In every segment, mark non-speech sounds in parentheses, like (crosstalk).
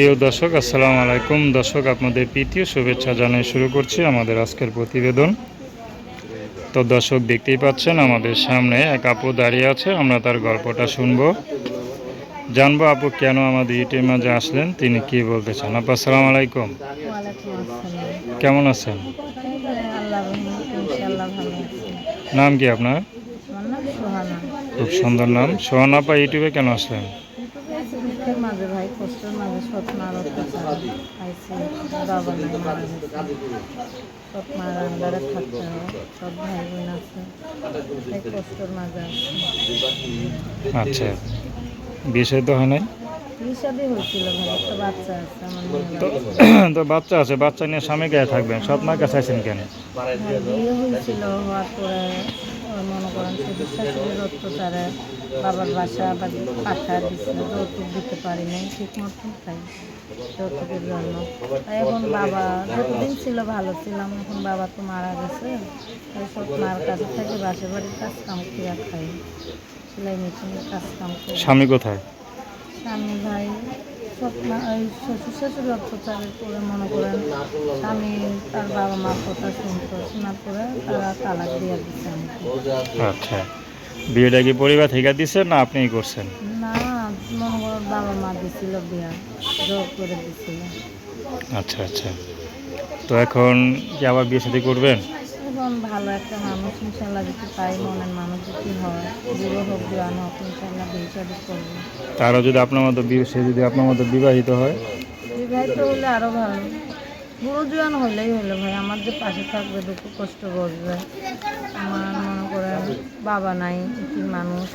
প্রিয় দর্শক আসসালামু আলাইকুম। দর্শক আপনাদের প্রীতীয় শুভেচ্ছা জানিয়ে শুরু করছি আমাদের আজকের প্রতিবেদন। তো দর্শক দেখতেই পাচ্ছেন আমাদের সামনে এক আপু দাঁড়িয়ে আছে আমরা তার গল্পটা শুনব। জানব আপু কেন আমাদের ইউটিউবের মাঝে আসলেন তিনি কি বলতে চান আপু আসসালাম আলাইকুম। কেমন আছেন? নাম কি আপনার? খুব সুন্দর নাম। সোহান আপা ইউটিউবে কেন আসলেন? ইউটিউবে দুঃখের মাঝে ভাই কষ্টের মাঝে স্বপ্নার অত্যাচার পাইছি বাবা নাই মারা গেছে। স্বপ্নার আন্ডারে থাকতে হয় সব ভাই বোন আছে। তাই কষ্টের মাঝে আচ্ছা বিষয় তো হয় নাই? (clears throat) তো বাচ্চা আছে বাচ্চা নিয়ে স্বামী গায়ে থাকবেন স্বপ্নার কাছে আছেন কেন? বিয়ে হয়েছিল হওয়ার পরে শুধু শাশুড়ির অত্যাচারে বাবার বাসা বা পাঠা দিচ্ছিল যৌতুক দিতে পারি নাই ঠিক মতন তাই যৌতুকের জন্য। তাই এখন বাবা যতদিন ছিল ভালো ছিলাম এখন বাবা তো মারা গেছে তাই সব মার কাছে থেকে বাসা বাড়ির কাজ কাম করে খাই সেলাই মেশিনের কাজ কাম স্বামী কোথায়? স্বামী ভাই শ্বশুর শাশুড়ি অত্যাচারের করে মনে করেন স্বামী তার বাবা মার কথা শুনতো শোনার পরে তারা তালাক দিয়ে দিচ্ছে আচ্ছা। বিয়েটা কি পরিবার থেকে দিচ্ছে না আপনিই করছেন? না মনে করেন বাবা মা দিছিল বিয়া জোর করে দিছিল। আচ্ছা আচ্ছা। তো এখন কি আবার বিয়ে সাথে করবেন? এখন ভালো একটা মানুষ ইনশাল্লাহ যদি পাই মনের মানুষ যদি হয় বুড়ো হোক জোয়ান হোক ইনশাল্লাহ বিয়ে শাদি করব। তারও যদি আপনার মতো সে যদি আপনার মতো বিবাহিত হয়? বিবাহিত হলে আরও ভালো। বুড়ো জোয়ান হলেই হলো ভাই আমার যে পাশে থাকবে দুঃখ কষ্ট বুঝবে আমার মনে করেন বাবা নাই কি মানুষ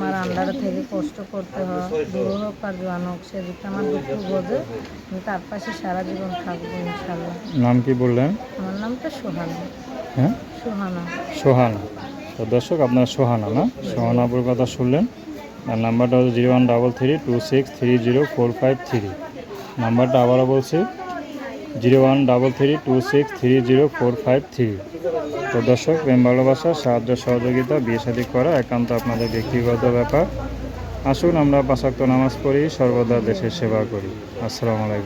মার আন্ডারে থেকে কষ্ট করতে হয়। বুড়ো হোক আর জোয়ান হোক সে যদি আমার দুঃখ বোঝে আমি তার পাশে সারা জীবন থাকব ইনশাল্লাহ। নাম কি বললেন? নামটা সোহানা। হ্যাঁ? সোহানা। সোহানা। তো দর্শক আপনার সোহানা না? সোহানাপুর কথা শুনলেন। আর নাম্বারটা হচ্ছে zero one double three two six three zero four five three. নাম্বারটা আবারও বলছি zero one double three two six three zero four five three. তো দর্শক প্রেম ভালোবাসা সাহায্য সহযোগিতা বিয়ে শাদী করা একান্ত আপনাদের ব্যক্তিগত ব্যাপার। আসুন আমরা পাশাক্ত নামাজ পড়ি সর্বদা দেশের সেবা করি। আসসালামু আলাইকুম।